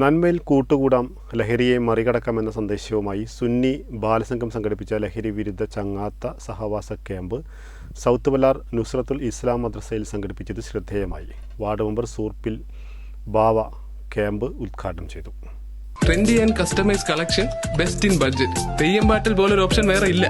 നന്മയിൽ കൂട്ടുകൂടാം ലഹരിയെ മറികടക്കാം എന്ന സന്ദേശവുമായി സുന്നി ബാലസംഘം സംഘടിപ്പിച്ച ലഹരി വിരുദ്ധ ചങ്ങാത്ത സഹവാസ ക്യാമ്പ് സൗത്ത് മലാർ നുസ്രത്തുൽ ഇസ്ലാം മദ്രസയിൽ സംഘടിപ്പിച്ചത് ശ്രദ്ധേയമായി. Ward member Soorppil Bava camp ഉദ്ഘാടനം ചെയ്തു. Trendy and customise collection best in budget Theyyam പാട്ടിൽ പോലൊരു ഓപ്ഷൻ വേറെ ഇല്ല.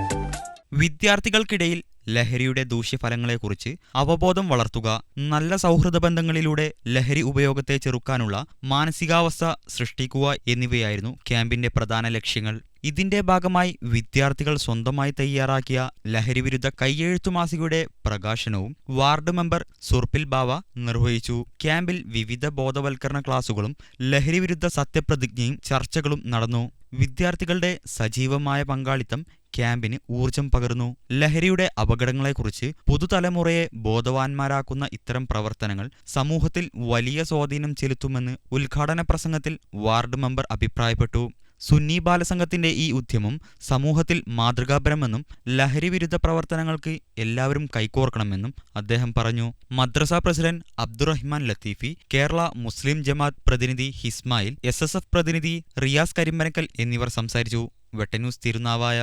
വിദ്യാർത്ഥികൾക്കിടയിൽ ലഹരിയുടെ ദൂഷ്യഫലങ്ങളെക്കുറിച്ച് അവബോധം വളർത്തുക നല്ല സൗഹൃദ ബന്ധങ്ങളിലൂടെ ലഹരി ഉപയോഗത്തെ ചെറുക്കാനുള്ള മാനസികാവസ്ഥ സൃഷ്ടിക്കുക എന്നിവയായിരുന്നു ക്യാമ്പിന്റെ പ്രധാന ലക്ഷ്യങ്ങൾ. ഇതിന്റെ ഭാഗമായി വിദ്യാർത്ഥികൾ സ്വന്തമായി തയ്യാറാക്കിയ ലഹരിവിരുദ്ധ കയ്യെഴുത്തു മാസികയുടെ പ്രകാശനവും വാർഡ് മെമ്പർ സുർപ്പിൽ ബാവ നിർവഹിച്ചു. ക്യാമ്പിൽ വിവിധ ബോധവൽക്കരണ ക്ലാസുകളും ലഹരിവിരുദ്ധ സത്യപ്രതിജ്ഞയും ചർച്ചകളും നടന്നു. വിദ്യാർത്ഥികളുടെ സജീവമായ പങ്കാളിത്തം ക്യാമ്പിന് ഊർജം പകർന്നു ലഹരിയുടെ അപകടങ്ങളെക്കുറിച്ച് പുതുതലമുറയെ ബോധവാന്മാരാക്കുന്ന ഇത്തരം പ്രവർത്തനങ്ങൾ സമൂഹത്തിൽ വലിയ സ്വാധീനം ചെലുത്തുമെന്ന് ഉദ്ഘാടന പ്രസംഗത്തിൽ വാർഡ് മെമ്പർ അഭിപ്രായപ്പെട്ടു. സുന്നി ബാലസംഘത്തിന്റെ ഈ ഉദ്യമം സമൂഹത്തിൽ മാതൃകാപരമെന്നും ലഹരി വിരുദ്ധ പ്രവർത്തനങ്ങൾക്ക് എല്ലാവരും കൈകോർക്കണമെന്നും അദ്ദേഹം പറഞ്ഞു. മദ്രസ പ്രസിഡന്റ് അബ്ദുറഹ്മാൻ ലത്തീഫി കേരള മുസ്ലിം ജമാഅത്ത് പ്രതിനിധി ഹിസ്മായിൽ എസ് പ്രതിനിധി റിയാസ് കരിമ്പനക്കൽ എന്നിവർ സംസാരിച്ചു. വെട്ടന്യൂസ് തിരുനാവായ